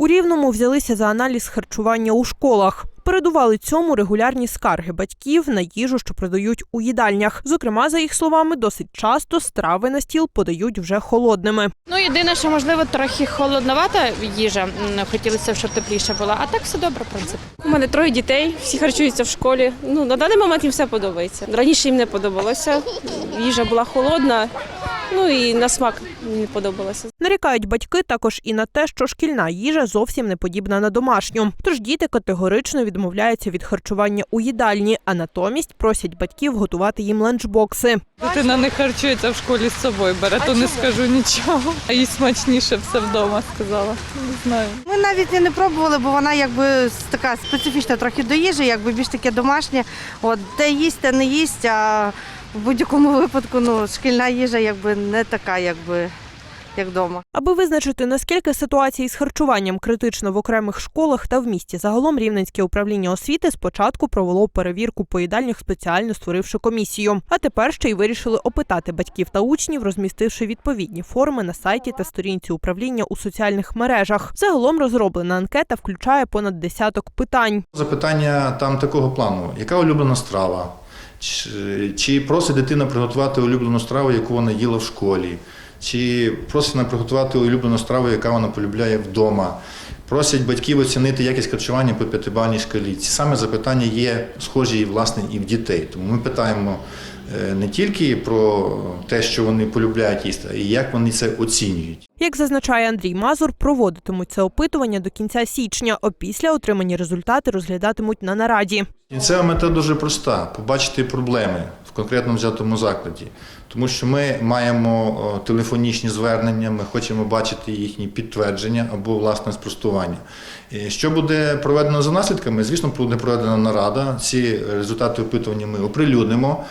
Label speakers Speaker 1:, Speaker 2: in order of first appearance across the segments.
Speaker 1: У Рівному взялися за аналіз харчування у школах. Передували цьому регулярні скарги батьків на їжу, що продають у їдальнях. Зокрема, за їх словами, досить часто страви на стіл подають вже холодними.
Speaker 2: Ну, єдине, що можливо трохи холодновата їжа. Хотілося щоб тепліше була. А так все добре, в принципі.
Speaker 3: У мене троє дітей, всі харчуються в школі. Ну на даний момент їм все подобається. Раніше їм не подобалося. Їжа була холодна, ну і на смак не подобалося.
Speaker 1: Нарікають батьки також і на те, що шкільна їжа зовсім не подібна на домашню. Тож діти категорично відмовляються від харчування у їдальні, а натомість просять батьків готувати їм ланчбокси.
Speaker 4: Дитина не харчується в школі з собою, бере, то не скажу нічого. А їй смачніше все вдома сказала. Не знаю.
Speaker 5: Ми навіть і не пробували, бо вона якби така специфічна трохи до їжі, якби більш таке домашнє. От те їсть, те не їсть, а в будь-якому випадку ну, шкільна їжа якби не така, якби як вдома.
Speaker 1: Аби визначити, наскільки ситуація із харчуванням критична в окремих школах та в місті, загалом Рівненське управління освіти спочатку провело перевірку по їдальнях, спеціально створивши комісію. А тепер ще й вирішили опитати батьків та учнів, розмістивши відповідні форми на сайті та сторінці управління у соціальних мережах. Загалом розроблена анкета включає понад десяток питань.
Speaker 6: Запитання там такого плану: яка улюблена страва? Чи, чи просить дитина приготувати улюблену страву, яку вона їла в школі? Чи просить вона приготувати улюблену страву, яка вона полюбляє вдома? Просять батьків оцінити якість харчування по п'ятибальній шкалі. Ці саме запитання є схожі власне і в дітей. Тому ми питаємо е, не тільки про те, що вони полюбляють їсти, а і як вони це оцінюють.
Speaker 1: Як зазначає Андрій Мазур, проводитимуть це опитування до кінця січня. Опісля отримані результати розглядатимуть на нараді.
Speaker 6: Кінцева мета дуже проста побачити проблеми в конкретно взятому закладі. Тому що ми маємо телефонічні звернення, ми хочемо бачити їхні підтвердження або власне спростування. І Що буде проведено за наслідками? Звісно, буде проведена нарада. Ці результати опитування ми оприлюднимо.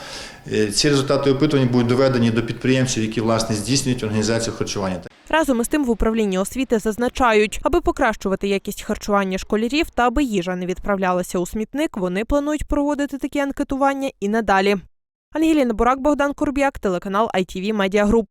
Speaker 6: Е, Ці результати опитування будуть доведені до підприємців, які власне здійснюють організацію харчування.
Speaker 1: Разом із тим в управлінні освіти зазначають, аби покращувати якість харчування школярів та аби їжа не відправлялася у смітник, вони планують проводити такі анкетування і надалі. Ангеліна Бурак, Богдан Курб'як, телеканал ITV Media.